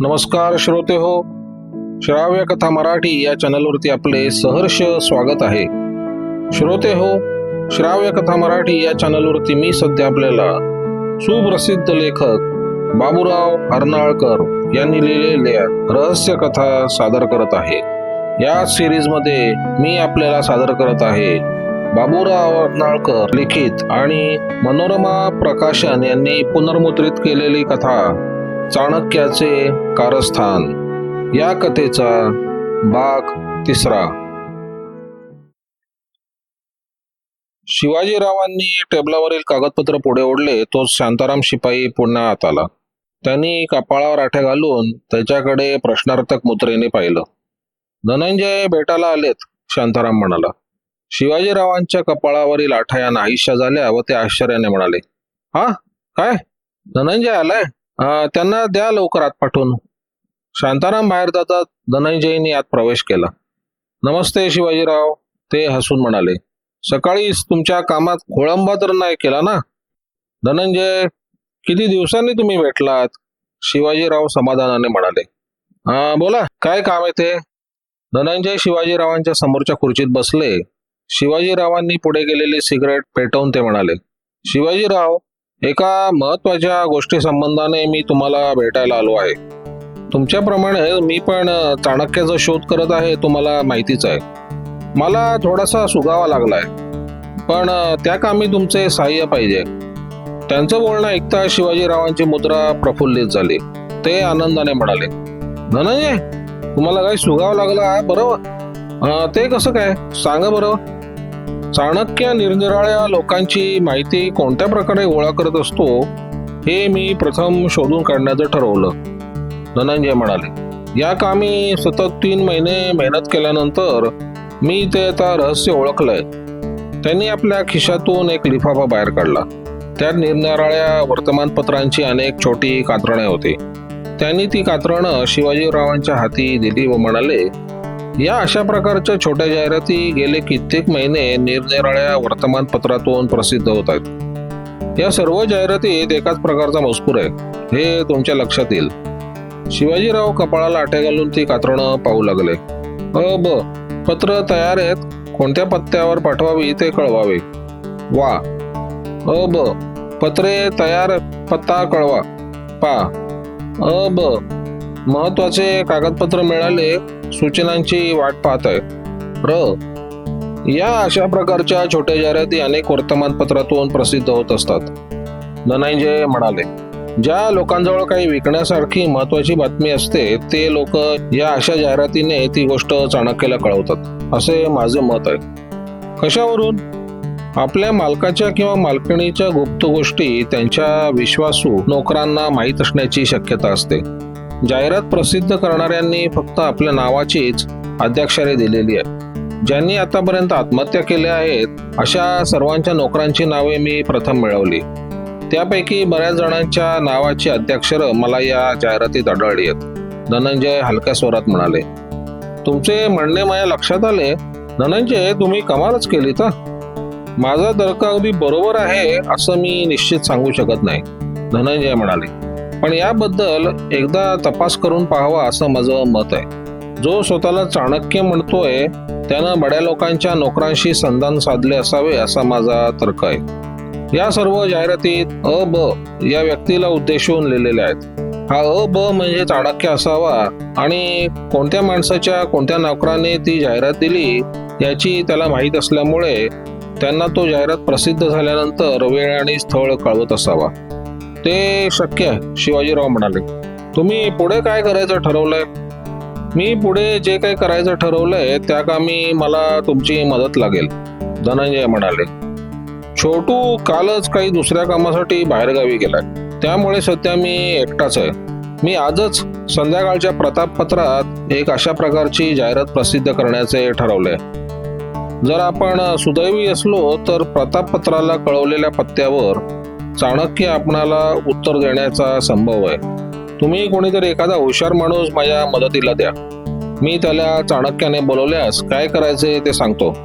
नमस्कार श्रोते हो. श्राव्य कथा मराठी या चॅनलवरती आपले सहर्ष स्वागत आहे. श्रोते हो श्राव्य कथा मराठी या चॅनलवरती मी सध्या आपल्याला सुप्रसिद्ध लेखक बाबूराव अर्नाळकर यांनी लिहिलेल्या रहस्य कथा सादर करत आहे. या सिरीजमध्ये मी आपल्याला सादर करत आहे बाबूराव अर्नाळकर लिखित आणि मनोरमा प्रकाशन यांनी पुनर्मुद्रित केलेली कथा. चाणक्याचे कारस्थान. या कथेचा भाग तिसरा. शिवाजीरावांनी टेबलावरील कागदपत्र पुढे ओढले तो शांताराम शिपाई पुन्हा आत आला. त्यांनी कपाळावर आठ्या घालून त्याच्याकडे प्रश्नार्थक मुद्रेने पाहिलं. धनंजय बेटाला आलेत शांताराम म्हणाला. शिवाजीरावांच्या कपाळावरील आठ्या नाहीशा झाल्या व ते आश्चर्याने म्हणाले. हा? काय? धनंजय आलाय? त्यांना द्या लवकर आत पाठवून. शांताराम बाहेर जातात धनंजयनी आत प्रवेश केला. नमस्ते शिवाजीराव ते हसून म्हणाले. सकाळी तुमच्या कामात खोळंबा तर नाही केला ना? धनंजय किती दिवसांनी तुम्ही भेटलात? शिवाजीराव समाधानाने म्हणाले. बोला काय काम आहे ते? धनंजय शिवाजीरावांच्या समोरच्या खुर्चीत बसले. शिवाजीरावांनी पुढे गेलेली सिगरेट पेटवून ते म्हणाले. शिवाजीराव एका महत्त्वाच्या गोष्टी संबंधाने मी तुम्हाला भेटायला आलो आहे. तुमच्याप्रमाणे मी पण चाणक्याचा शोध करत आहे तुम्हाला माहितीच आहे. मला थोडासा सुगावा लागलाय. पण त्या कामी तुमचे सहाय्य पाहिजे. त्यांचं बोलणं ऐकता शिवाजीरावांची मुद्रा प्रफुल्लित झाली. ते आनंदाने म्हणाले धनंजय तुम्हाला काही सुगावा लागला बरोबर? ते कसं काय? सांगा बरोबर चाणक्य निरनिराळ्या लोकांची माहिती कोणत्या प्रकारे गोळा करत असतो हे मी प्रथम शोधून काढण्याचं ठरवलं. धनंजय म्हणाले या कामी सतत तीन महिने मेहनत केल्यानंतर मी ते आता रहस्य ओळखलंय. त्यांनी आपल्या खिशातून एक लिफाफा बाहेर काढला. त्यात निरनिराळ्या वर्तमानपत्रांची अनेक छोटी कात्रणे होती. त्यांनी ती कात्रणं शिवाजीरावांच्या हाती दिली व म्हणाले या अशा प्रकारच्या छोट्या जाहिराती गेले कित्येक महिने निरनिराळ्या वर्तमानपत्रातून प्रसिद्ध होत आहेत. या सर्व जाहिरातीत एकाच प्रकारचा मजकूर आहे. हे तुमच्या लक्षात येईल. शिवाजीराव कपाळाला आटे घालून ती कातरणं पाहू लागले. अ ब पत्र तयार आहेत. कोणत्या पत्त्यावर पाठवावी ते कळवावे. वा. अ ब पत्रे तयार पत्ता कळवा. पा. अ ब महत्त्वाचे कागदपत्र मिळाले. सूचनांची वाट पाहत आहे र. या अशा प्रकारच्या छोट्या जाहिराती अनेक वर्तमानपत्रातून प्रसिद्ध होत असतात. धनंजय म्हणाले ज्या लोकांजवळ काही विकण्यासारखी महत्वाची बातमी असते ते लोक या अशा जाहिरातीने ती गोष्ट चाणक्याला कळवतात असे माझे मत आहे. कशावरून? आपल्या मालकाच्या किंवा मालकिणीच्या गुप्त गोष्टी त्यांच्या विश्वासू नोकरांना माहीत असण्याची शक्यता असते. जाहिरात प्रसिद्ध करणाऱ्यांनी फक्त आपल्या नावाचीच अध्यक्षरे दिलेली आहे ज्यांनी आतापर्यंत आत्महत्या केल्या आहेत अशा सर्वांच्या नोकरांची नावे मी प्रथम मिळवली. त्यापैकी बऱ्याच जणांच्या नावाची अध्यक्षरं मला या जाहिरातीत आढळली आहेत. धनंजय हलक्या स्वरात म्हणाले तुमचे म्हणणे माझ्या लक्षात आले? धनंजय तुम्ही कमालच केली तर माझा दरका अगदी बरोबर आहे असं मी निश्चित सांगू शकत नाही. धनंजय म्हणाले पण याबद्दल एकदा तपास करून पाहावा असं माझं मत आहे. जो स्वतःला चाणक्य म्हणतोय त्यानं बड्या लोकांच्या नोकरांशी संधान साधले असावे असा माझा तर्क आहे. या सर्व जाहिरातीत अ ब या व्यक्तीला उद्देशून लिहिलेल्या आहेत. हा अ ब म्हणजे चाणक्य असावा आणि कोणत्या माणसाच्या कोणत्या नोकराने ती जाहिरात दिली याची त्याला माहीत असल्यामुळे त्यांना तो जाहिरात प्रसिद्ध झाल्यानंतर वेळ आणि स्थळ कळवत असावा. ते शक्य आहे. शिवाजीराव म्हणाले तुम्ही पुढे काय करायचं ठरवलंय? मी पुढे जे काही करायचं ठरवलंय त्या कामी मला तुमची मदत लागेल धनंजय म्हणाले. छोटू कालच काही दुसऱ्या कामासाठी बाहेरगावी गेलाय. त्यामुळे सध्या मी एकटाच आहे. मी आजच संध्याकाळच्या प्रतापपत्रात एक अशा प्रकारची जाहिरात प्रसिद्ध करण्याचे ठरवले जर आपण सुदैवी असलो तर प्रतापपत्राला कळवलेल्या पत्त्यावर चाणक्य आपणाला उत्तर देण्याचा संभव आहे. तुम्ही कोणीतरी एखादा हुशार माणूस माझ्या मदतीला द्या. मी त्याला चाणक्याने बोलवल्यास काय करायचे ते सांगतो.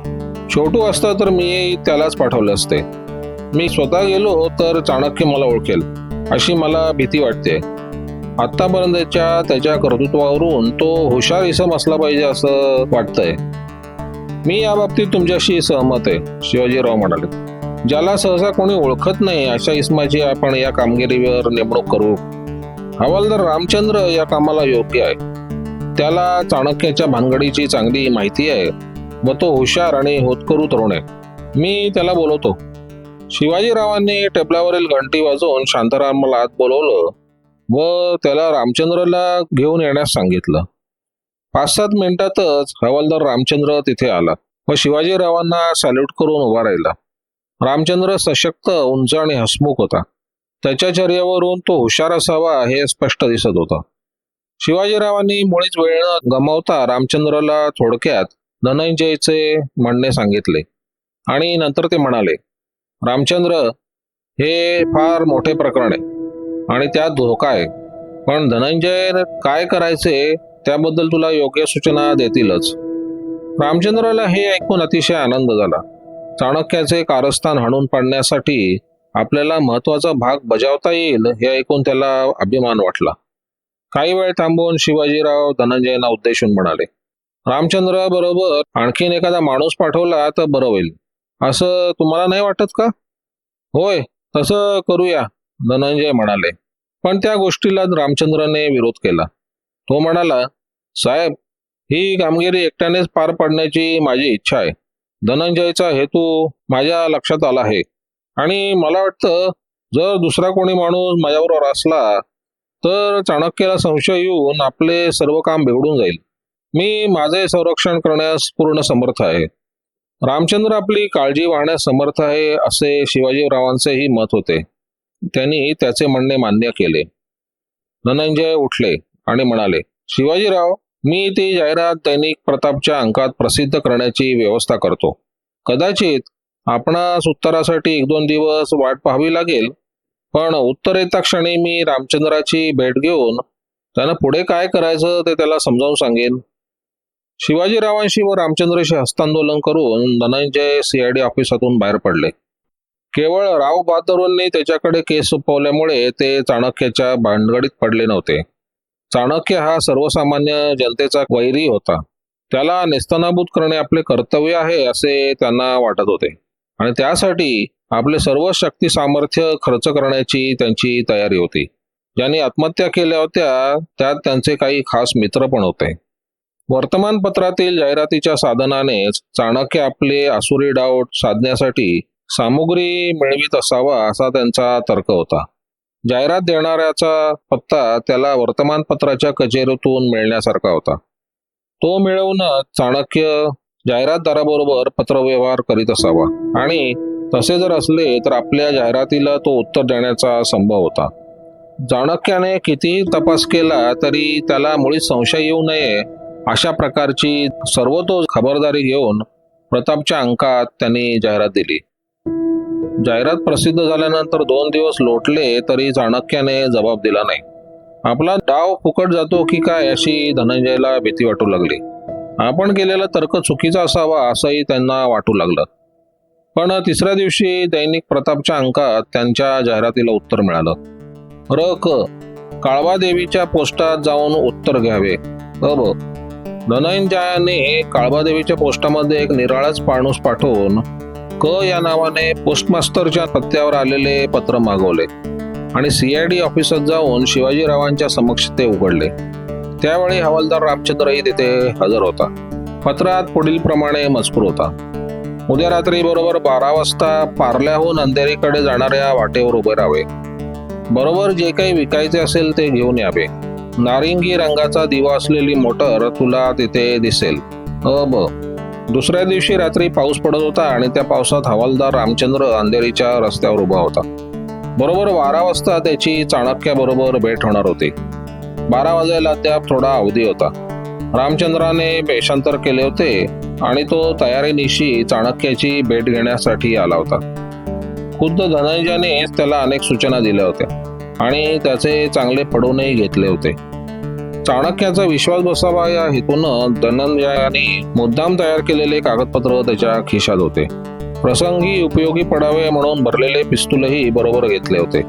छोटू असता तर मी त्यालाच पाठवले असते. मी स्वतः गेलो तर चाणक्य मला ओळखेल अशी मला भीती वाटते. आतापर्यंतच्या त्याच्या कर्तृत्वावरून तो हुशार इसम असला पाहिजे असं वाटतंय. मी या बाबतीत तुमच्याशी सहमत आहे शिवाजीराव म्हणाले. ज्याला सहसा कोणी ओळखत नाही अशा इस्माची आपण या कामगिरीवर नेमणूक करू. हवालदार रामचंद्र या कामाला योग्य आहे. त्याला चाणक्याच्या भानगडीची चांगली माहिती आहे. व तो हुशार आणि होतकरू तरुण आहे. मी त्याला बोलवतो. शिवाजीरावांनी टेबलावरील घंटी वाजवून शांतारामाला आत बोलवलं व त्याला रामचंद्रला घेऊन येण्यास सांगितलं. पाच सात मिनिटातच हवालदार रामचंद्र तिथे आला व शिवाजीरावांना सॅल्यूट करून उभा राहिला. रामचंद्र सशक्त उंच आणि हसमुख होता. त्याच्या चर्यावरून तो हुशार असावा हे स्पष्ट दिसत होतं. शिवाजीरावांनी मुळीच वेळ न गमावता रामचंद्रला थोडक्यात धनंजयचे म्हणणे सांगितले. आणि नंतर ते म्हणाले रामचंद्र हे फार मोठे प्रकरण आहे आणि त्यात धोका आहे. पण धनंजय काय करायचे त्याबद्दल तुला योग्य सूचना देतीलच. रामचंद्राला हे ऐकून अतिशय आनंद झाला. चाणक्याचे कारस्थान हाणून पाडण्यासाठी आपल्याला महत्त्वाचा भाग बजावता येईल हे ऐकून त्याला अभिमान वाटला. काही वेळ थांबून शिवाजीराव धनंजयना उद्देशून म्हणाले रामचंद्र बरोबर आणखीन एखादा माणूस पाठवला तर बरं होईल. असं तुम्हाला नाही वाटत का? होय तसं करूया धनंजय म्हणाले. पण त्या गोष्टीला रामचंद्रने विरोध केला. तो म्हणाला साहेब ही कामगिरी एकट्यानेच पार पाडण्याची माझी इच्छा आहे. धनंजयचा हेतू माझ्या लक्षात आला आहे. आणि मला वाटतं जर दुसरा कोणी माणूस माझ्याबरोबर असला तर चाणक्याला संशय येऊन आपले सर्व काम बिघडून जाईल. मी माझे संरक्षण करण्यास पूर्ण समर्थ आहे. रामचंद्र आपली काळजी वाहण्यास समर्थ आहे असे शिवाजीरावांचेही मत होते. त्यांनी त्याचे म्हणणे मान्य केले. धनंजय उठले आणि म्हणाले शिवाजीराव मी ती जाहिरात दैनिक प्रतापच्या अंकात प्रसिद्ध करण्याची व्यवस्था करतो. कदाचित आपणास उत्तरासाठी एक दोन दिवस वाट पाहावी लागेल पण उत्तर येता क्षणी मी रामचंद्राची भेट घेऊन त्यानं पुढे काय करायचं ते त्याला समजावून सांगेन. शिवाजीरावांशी व रामचंद्रशी हस्तांदोलन करून धनंजय सीआयडी ऑफिसातून बाहेर पडले. केवळ राव बहादूरांनी त्याच्याकडे केस सोपवल्यामुळे ते चाणक्याच्या भांडगडीत पडले नव्हते. चाणक्य हा सर्वसामान्य जनतेचा वैरी होता. त्याला नेस्तनाबूत करणे आपले कर्तव्य आहे असे त्यांना वाटत होते. आणि त्यासाठी आपले सर्व शक्ती सामर्थ्य खर्च करण्याची त्यांची तयारी होती. ज्यांनी आत्महत्या केल्या होत्या त्यात त्यांचे काही खास मित्र पण होते. वर्तमानपत्रातील जाहिरातीच्या साधनानेच चाणक्य आपले आसुरी डाऊट साधण्यासाठी सामुग्री मिळवित असावा असा त्यांचा तर्क होता. जाहिरात देणाऱ्याचा पत्ता त्याला वर्तमानपत्राच्या कचेरीतून मिळण्यासारखा होता. तो मिळवूनच चाणक्य जाहिरातदाराबरोबर पत्रव्यवहार करीत असावा. आणि तसे जर असले तर आपल्या जाहिरातीला तो उत्तर देण्याचा संभव होता. चाणक्याने कितीही तपास केला तरी त्याला मुळीच संशय येऊ नये अशा प्रकारची सर्वतोच खबरदारी घेऊन प्रतापच्या अंकात त्यांनी जाहिरात दिली. जाहिरात प्रसिद्ध झाल्यानंतर दोन दिवस लोटले तरी चाणक्याने जबाब दिला नाही. आपला डाव फुकट जातो की काय अशी धनंजयला भीती वाटू लागली. आपण केलेला तर्क चुकीचा असावा असंही त्यांना वाटू लागलं. पण तिसऱ्या दिवशी दैनिक प्रतापच्या अंकात त्यांच्या जाहिरातीला उत्तर मिळालं. र क काळवा देवीच्या पोस्टात जाऊन उत्तर घ्यावे. अ ब धनंजयाने काळबादेवीच्या पोस्टामध्ये एक निराळाच पाणूस पाठवून क या नावाने पोस्टमास्टरच्या पत्त्यावर आलेले पत्र मागवले आणि सीआयडी ऑफिसात जाऊन शिवाजीरावांच्या समक्ष ते उघडले. त्यावेळी हवालदार रामचंद्रही तिथे हजर होता. पत्रात पुढील प्रमाणे मजकूर होता. उद्या रात्री बरोबर बारा वाजता पार्ल्याहून अंधेरीकडे जाणाऱ्या वाटेवर उभे राहावे. बरोबर जे काही विकायचे असेल ते घेऊन यावे. नारिंगी रंगाचा दिवा असलेली मोटर तुला तिथे दिसेल. अ ब. दुसऱ्या दिवशी रात्री पाऊस पडत होता आणि त्या पावसात हवालदार रामचंद्र अंधेरीच्या रस्त्यावर उभा होता. बरोबर बारा वाजता त्याची चाणक्याबरोबर भेट होणार होती. बारा वाजायला त्या थोडा अवधी होता. रामचंद्राने पेशांतर केले होते आणि तो तयारीनिशी चाणक्याची भेट घेण्यासाठी आला होता. खुद्द धनंजयानेच त्याला अनेक सूचना दिल्या होत्या आणि त्याचे चांगले पडूनही घेतले होते. चाणक्याचा विश्वास बसावा या हेतून धनंजयाने मुद्दाम तयार केलेले कागदपत्र त्याच्या खिशात होते. प्रसंगी उपयोगी पडावे म्हणून भरलेले पिस्तूलही बरोबर घेतले होते.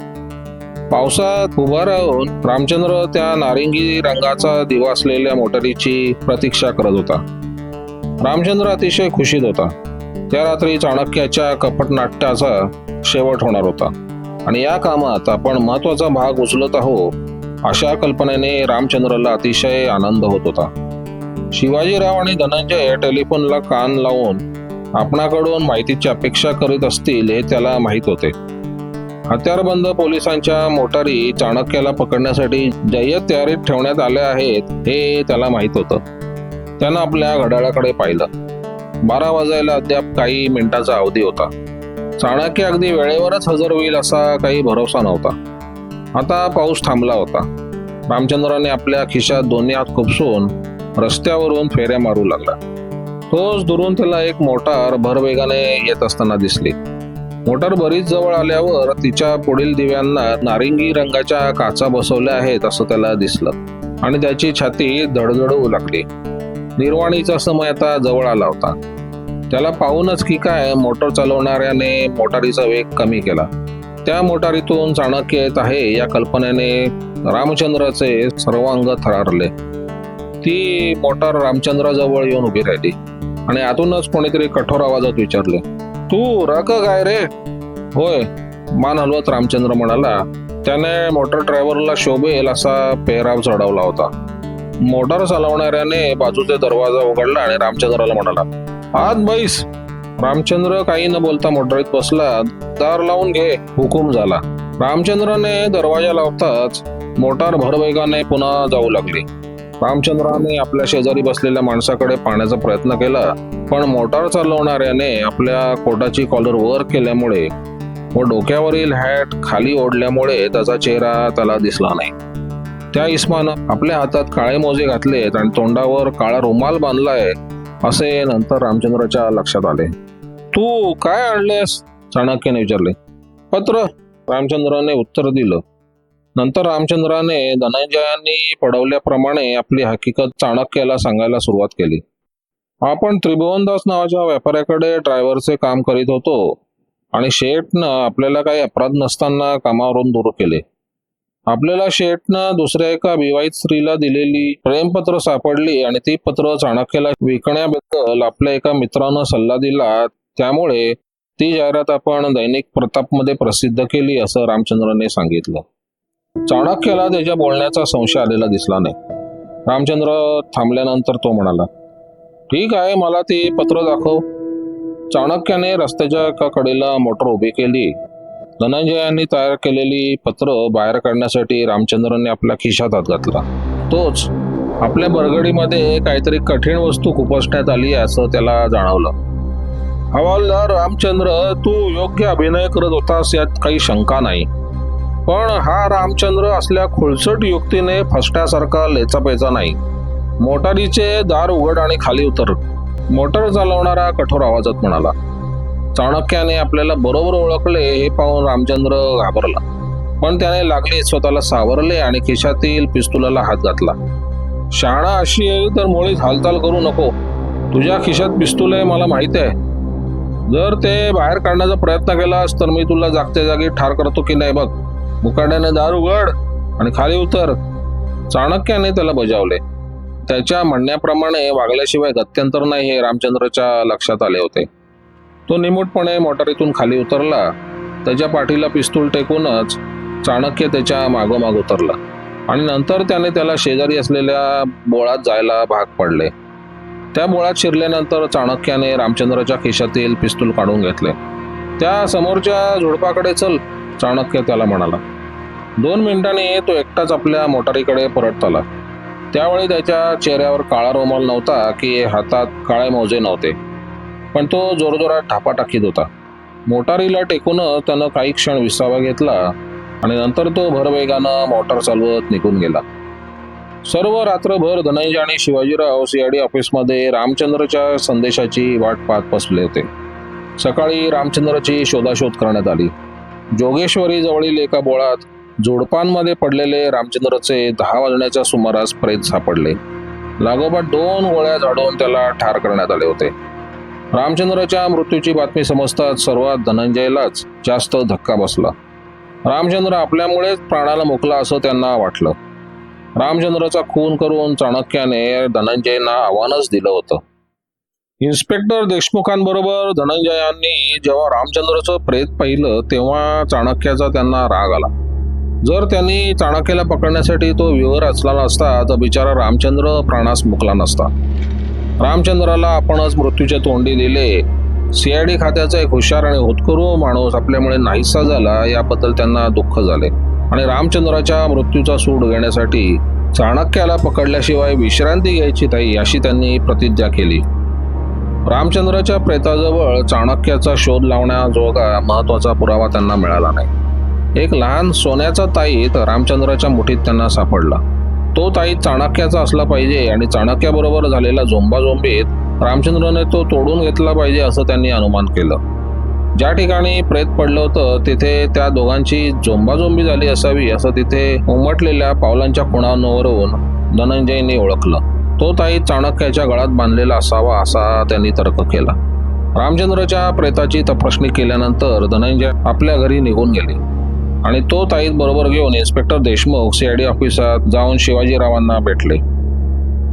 पावसात उभा राहून रामचंद्र त्या नारिंगी रंगाचा दिवा असलेल्या मोटारीची प्रतीक्षा करत होता. रामचंद्र अतिशय खुशीत होता. त्या रात्री चाणक्याच्या कपटनाट्याचा शेवट होणार होता. आणि या कामात आपण महत्त्वाचा भाग उचलत आहोत अशा कल्पनेने रामचंद्रला अतिशय आनंद होत होता. शिवाजीराव आणि धनंजय टेलिफोनला कान लावून आपणाकडून माहितीची अपेक्षा करीत असतील हे त्याला माहीत होते. हत्यारबंद पोलिसांच्या मोटारी चाणक्याला पकडण्यासाठी जय्यत तयारीत ठेवण्यात आल्या आहेत हे त्याला माहीत होतं. त्यानं आपल्या घड्याळाकडे पाहिलं. बारा वाजायला अद्याप काही मिनिटाचा अवधी होता. चाणक्य अगदी वेळेवरच हजर होईल असा काही भरोसा नव्हता. आता पाऊस थांबला होता. रामचंद्राने आपल्या खिशात दोन्ही हात खुपसून रस्त्यावरून फेऱ्या मारू लागला. तोच दुरून त्याला एक मोटार भरवेगाने येत असताना दिसली. मोटार बरीच जवळ आल्यावर तिच्या पुढील दिव्यांना नारिंगी रंगाच्या काचा बसवल्या आहेत असं त्याला दिसलं आणि त्याची छाती धडधडू लागली. निर्वाणीचा समय आता जवळ आला होता. त्याला पाहूनच की काय मोटर चालवणाऱ्याने मोटारीचा वेग कमी केला. त्या मोटारीतून चाणक्य येत आहे या कल्पनेने रामचंद्राचे सर्वांग थरारले. ती मोटार रामचंद्राजवळ येऊन उभी राहिली आणि आतूनच कोणीतरी कठोर आवाजात विचारले तू रक काय रे? होय मान हलवत रामचंद्र म्हणाला त्याने मोटर ड्रायव्हरला शोभेल असा पेहराव चढवला होता. मोटार चालवणाऱ्याने बाजूचे दरवाजा उघडला आणि रामचंद्राला म्हणाला आत बैस. रामचंद्र काही न बोलता मोटारीत बसला दार लावून घे हुकूम झाला. रामचंद्राने दरवाजा लावताच मोटार भरवेगाने पुन्हा जाऊ लागली. रामचंद्राने आपल्या शेजारी बसलेल्या माणसाकडे पाहण्याचा प्रयत्न केला पण मोटार चालवणाऱ्याने आपल्या कोटाची कॉलर वर केल्यामुळे व डोक्यावरील हॅट खाली ओढल्यामुळे त्याचा चेहरा त्याला दिसला नाही. त्या इस्मानं आपल्या हातात काळे मोजे घातलेत आणि तोंडावर काळा रुमाल बांधलाय असे नंतर रामचंद्राच्या लक्षात आले. तू काय आणलेस चाणक्याने विचारले. पत्र. रामचंद्राने उत्तर दिलं. नंतर रामचंद्राने धनंजयांनी पडवल्याप्रमाणे आपली हकीकत चाणक्याला सांगायला सुरुवात केली. आपण त्रिभुवनदास नावाच्या व्यापाऱ्याकडे ड्रायव्हरचे काम करीत होतो आणि शेठनं आपल्याला काही अपराध नसताना कामावरून दूर केले. आपल्याला शेठनं दुसऱ्या एका विवाहित स्त्रीला दिलेली प्रेमपत्र सापडली आणि ती पत्र चाणक्याला विकण्याबद्दल आपल्या एका मित्रानं सल्ला दिला त्यामुळे ती जाहिरात आपण दैनिक प्रतापमध्ये प्रसिद्ध केली असं रामचंद्रने सांगितलं. चाणक्याला त्याच्या बोलण्याचा संशय आलेला दिसला नाही. रामचंद्र थांबल्यानंतर तो म्हणाला ठीक आहे मला ते पत्र दाखव. चाणक्याने रस्त्याच्या एका कडेला मोटर उभी केली. धनंजयांनी तयार केलेली पत्र बाहेर काढण्यासाठी रामचंद्रने आपल्या खिशात हात घातला. तोच आपल्या बरगडीमध्ये काहीतरी कठीण वस्तू खुपसण्यात आली असं त्याला जाणवलं. हवालदार रामचंद्र तू योग्य अभिनय करत होतास यात काही शंका नाही. पण हा रामचंद्र असल्या खुळसट युक्तीने फसण्यासारखा लेचापेचा नाही. मोटारीचे दार उघड आणि खाली उतर. मोटर चालवणारा कठोर आवाजात म्हणाला. चाणक्याने आपल्याला बरोबर ओळखले हे पाहून रामचंद्र घाबरला. पण त्याने लागले स्वतःला सावरले आणि खिशातील पिस्तुलाला हात घातला. शाळा अशी आहे तर मुळीच हालचाल करू नको. तुझ्या खिशात पिस्तूल आहे मला माहीत आहे. जर ते बाहेर काढण्याचा प्रयत्न केलास तर मी तुला जागच्या जागी ठार करतो की नाही बघ. मुकाट्याने दार उघड आणि खाली उतर. चाणक्याने त्याला बजावले. त्याच्या म्हणण्याप्रमाणे वागल्याशिवाय गत्यंतर नाही हे रामचंद्रच्या लक्षात आले होते. तो निमूटपणे मोटारीतून खाली उतरला. त्याच्या पाठीला पिस्तूल टेकूनच चाणक्य त्याच्या मागोमाग उतरला. आणि नंतर त्याने त्याला शेजारी असलेल्या बोळात जायला भाग पडले. त्या बोळात शिरल्यानंतर चाणक्याने रामचंद्राच्या खिशातील पिस्तूल काढून घेतले. त्या समोरच्या झुडपाकडे चल चाणक्य त्याला म्हणाला. दोन मिनिटांनी तो एकटाच आपल्या मोटारीकडे परत आला. त्यावेळी त्याच्या चेहऱ्यावर काळा रुमाल नव्हता की हातात काळे मोजे नव्हते. पण तो जोरजोरात ठापा टाकीत होता. मोटारीला टेकून त्यानं काही क्षण विसावा घेतला आणि नंतर तो भरवेगानं मोटार चालवत निघून गेला. सर्व रात्रभर धनंजय आणि शिवाजीराव सीआयडी ऑफिसमध्ये रामचंद्रच्या संदेशाची वाट पाहत बसले होते. सकाळी रामचंद्राची शोधाशोध करण्यात आली. जोगेश्वरी जवळील एका बोळात जोडपांमध्ये पडलेले रामचंद्रचे दहा वाजण्याच्या सुमारास प्रेत सापडले. लागोपाठ दोन गोळ्या झाडून त्याला ठार करण्यात आले होते. रामचंद्राच्या मृत्यूची बातमी समजताच सर्वात धनंजयलाच जास्त धक्का बसला. रामचंद्र आपल्यामुळेच प्राणाला मुकला असं त्यांना वाटलं. रामचंद्राचा खून करून चाणक्याने धनंजयना आव्हानच दिलं होतं. इन्स्पेक्टर देशमुखांबरोबर धनंजयांनी जेव्हा रामचंद्राचं प्रेत पाहिलं तेव्हा चाणक्याचा त्यांना राग आला. जर त्यांनी चाणक्याला पकडण्यासाठी तो विवर रचला नसता तर बिचारा रामचंद्र प्राणास मुकला नसता. रामचंद्राला आपणच मृत्यूच्या तोंडी दिले. सीआयडी खात्याचा एक हुशार आणि होतकरू माणूस आपल्यामुळे नाहीसा झाला याबद्दल त्यांना दुःख झाले. आणि रामचंद्राच्या मृत्यूचा सूड घेण्यासाठी चाणक्याला पकडल्याशिवाय विश्रांती घ्यायची नाही अशी त्यांनी प्रतिज्ञा केली. रामचंद्राच्या प्रेताजवळ चाणक्याचा शोध लावण्याजोगा महत्त्वाचा पुरावा त्यांना मिळाला नाही. एक लहान सोन्याचा ताईत रामचंद्राच्या मुठीत त्यांना सापडला. तो ताई चाणक्याचा असला पाहिजे आणि चाणक्याबरोबर झालेला झोंबाझोंबीत रामचंद्रने तो तोडून घेतला पाहिजे असं त्यांनी अनुमान केलं. ज्या ठिकाणी प्रेत पडलं होतं तिथे त्या दोघांची झोंबाझोंबी झाली असावी असं तिथे उमटलेल्या पावलांच्या खुणांवरून धनंजयने ओळखलं. तो ताई चाणक्याच्या गळात बांधलेला असावा असा त्यांनी तर्क केला. रामचंद्रच्या प्रेताची तपासणी केल्यानंतर धनंजय आपल्या घरी निघून गेले. आणि तो ताईत बरोबर घेऊन इन्स्पेक्टर देशमुख सीआयडी ऑफिसात जाऊन शिवाजीरावांना भेटले.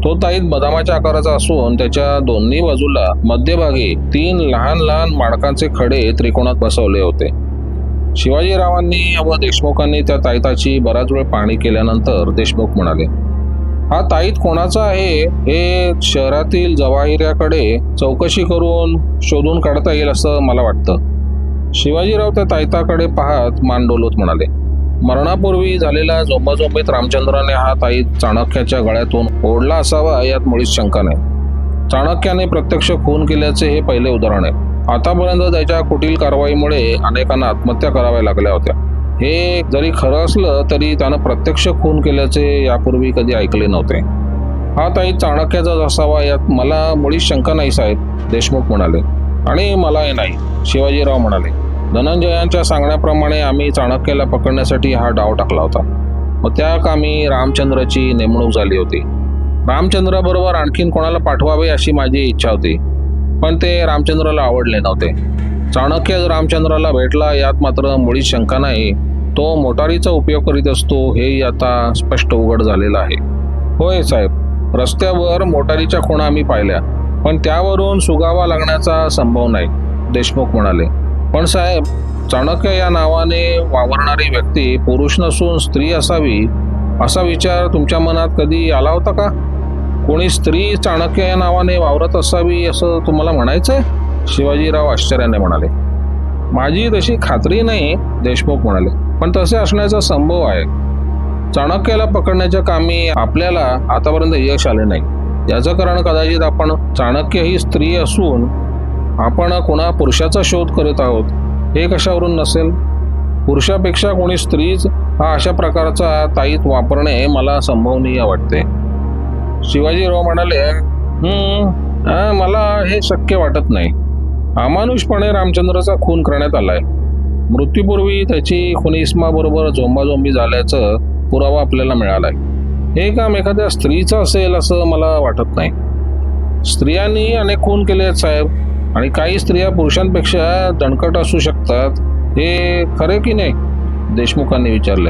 तो ताईत बदामाच्या आकाराचा असून त्याच्या दोन्ही बाजूला मध्यभागी तीन लहान लहान माडकांचे खडे त्रिकोणात बसवले होते. शिवाजीरावांनी व देशमुखांनी त्या ताईताची बराच वेळ पाहणी केल्यानंतर देशमुख म्हणाले हा ताईत कोणाचा आहे? हे शहरातील जवाहिऱ्याकडे चौकशी करून शोधून काढता येईल असं मला वाटतं. शिवाजीराव त्या ताईताकडे पाहत मान डोलत म्हणाले मरणापूर्वी झालेला झोंबाझोंबीत रामचंद्राने हा ताईत चाणक्याच्या गळ्यातून ओढला असावा यात मुळीच शंका नाही. चाणक्याने प्रत्यक्ष खून केल्याचे हे पहिले उदाहरण आहे. आतापर्यंत त्याच्या कुटील कारवाईमुळे अनेकांना आत्महत्या कराव्या लागल्या होत्या. हे जरी खरं असलं तरी त्यानं प्रत्यक्ष खून केल्याचे यापूर्वी कधी ऐकले नव्हते. हा ताई चाणक्याचाच असावा यात मला मुळीच शंका नाही साहेब देशमुख म्हणाले. आणि मलाही नाही. शिवाजीराव म्हणाले धनंजयांच्या सांगण्याप्रमाणे आम्ही चाणक्याला पकडण्यासाठी हा डाव टाकला होता. व त्या कामी रामचंद्राची नेमणूक झाली होती. रामचंद्राबरोबर आणखीन कोणाला पाठवावे अशी माझी इच्छा होती पण ते रामचंद्राला आवडले नव्हते. चाणक्य रामचंद्राला भेटला यात मात्र मुळीच शंका नाही. तो मोटारीचा उपयोग करीत असतो हे आता स्पष्ट उघड झालेलं आहे. होय साहेब. रस्त्यावर मोटारीच्या खुणा आम्ही पाहिल्या. पण त्यावरून सुगावा लागण्याचा संभव नाही देशमुख म्हणाले. पण साहेब चाणक्य या नावाने वावरणारी व्यक्ती पुरुष नसून स्त्री असावी असा विचार तुमच्या मनात कधी आला होता का? कोणी स्त्री चाणक्य या नावाने वावरत असावी असं तुम्हाला म्हणायचंय? शिवाजीराव आश्चर्याने म्हणाले. माझी तशी खात्री नाही देशमुख म्हणाले. पण तसे असण्याचा संभव आहे. चाणक्याला पकडण्याच्या कामी आपल्याला आतापर्यंत यश आले नाही. याचं कारण कदाचित आपण चाणक्य ही स्त्री असून आपण कोणा पुरुषाचा शोध करत आहोत हे कशावरून नसेल? पुरुषापेक्षा कोणी स्त्रीच हा अशा प्रकारचा ताईत वापरणे मला संभवनीय वाटते. शिवाजीराव म्हणाले "हम्म, हा, मला हे शक्य वाटत नाही. अमानुषपणे रामचंद्राचा खून करण्यात आलाय. मृत्यूपूर्वी त्याची खुनिस्माबरोबर झोंबाझोंबी झाल्याचं पुरावा आपल्याला मिळालाय. हे काम एखाद्या स्त्रीचं असेल असं मला वाटत नाही. स्त्रियांनी अनेक खून केले आहेत साहेब. आणि काही स्त्रिया पुरुषांपेक्षा दणकट असू शकतात. हे खरे की नाही? देशमुखांनी विचारले.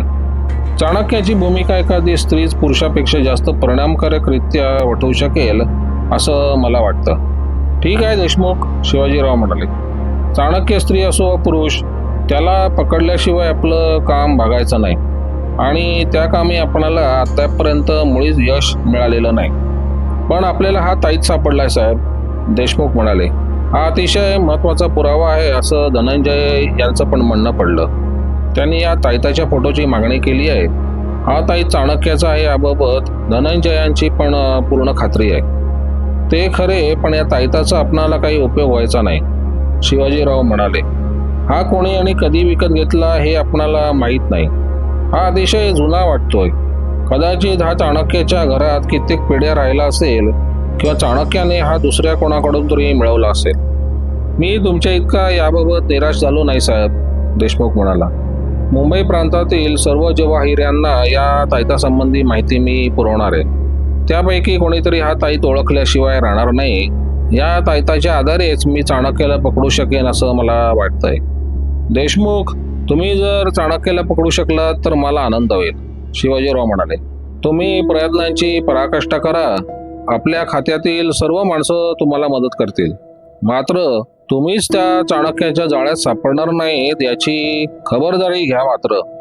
चाणक्याची भूमिका एखादी स्त्रीच पुरुषापेक्षा जास्त परिणामकारकरित्या वठवू शकेल असं मला वाटतं. ठीक आहे देशमुख शिवाजीराव म्हणाले. चाणक्य स्त्री असो वा पुरुष त्याला पकडल्याशिवाय आपलं काम भागायचं नाही. आणि त्या कामी आपणाला आतापर्यंत मुळीच यश मिळालेलं नाही. पण आपल्याला हा ताईत सापडलाय साहेब देशमुख म्हणाले. हा अतिशय महत्त्वाचा पुरावा आहे असं धनंजय यांचं पण म्हणणं पडलं. त्यांनी या ताईताच्या फोटोची मागणी केली आहे. हा ताई चाणक्याचा आहे याबाबत धनंजयांची पण पूर्ण खात्री आहे. ते खरे पण या ताईताचा आपणाला काही उपयोग व्हायचा नाही शिवाजीराव म्हणाले. हा कोणी आणि कधी विकत घेतला हे आपणाला माहीत नाही. हा अतिशय जुना वाटतोय. कदाचित हा चाणक्याच्या घरात कित्येक पिढ्या राहिला असेल किंवा चाणक्याने हा दुसऱ्या कोणाकडून तरी मिळवला असेल. मी तुमच्या इतका याबाबत निराश झालो नाही साहेब देशमुख म्हणाला. मुंबई प्रांतातील सर्व जवाहिऱ्यांना या ताईतासंबंधी माहिती मी पुरवणार आहे. त्यापैकी कोणीतरी हा ताईत ओळखल्याशिवाय राहणार नाही. या ताईताच्या आधारेच मी चाणक्याला पकडू शकेन असं मला वाटतंय. देशमुख तुम्ही जर चाणक्याला पकडू शकलात तर मला आनंद होईल. शिवाजीराव म्हणाले तुम्ही प्रयत्नांची पराकाष्ठा करा. आपल्या खात्यातील सर्व माणसं तुम्हाला मदत करतील. मात्र तुम्हीच त्या चाणक्याच्या जाळ्यात सापडणार नाहीत याची खबरदारी घ्या मात्र.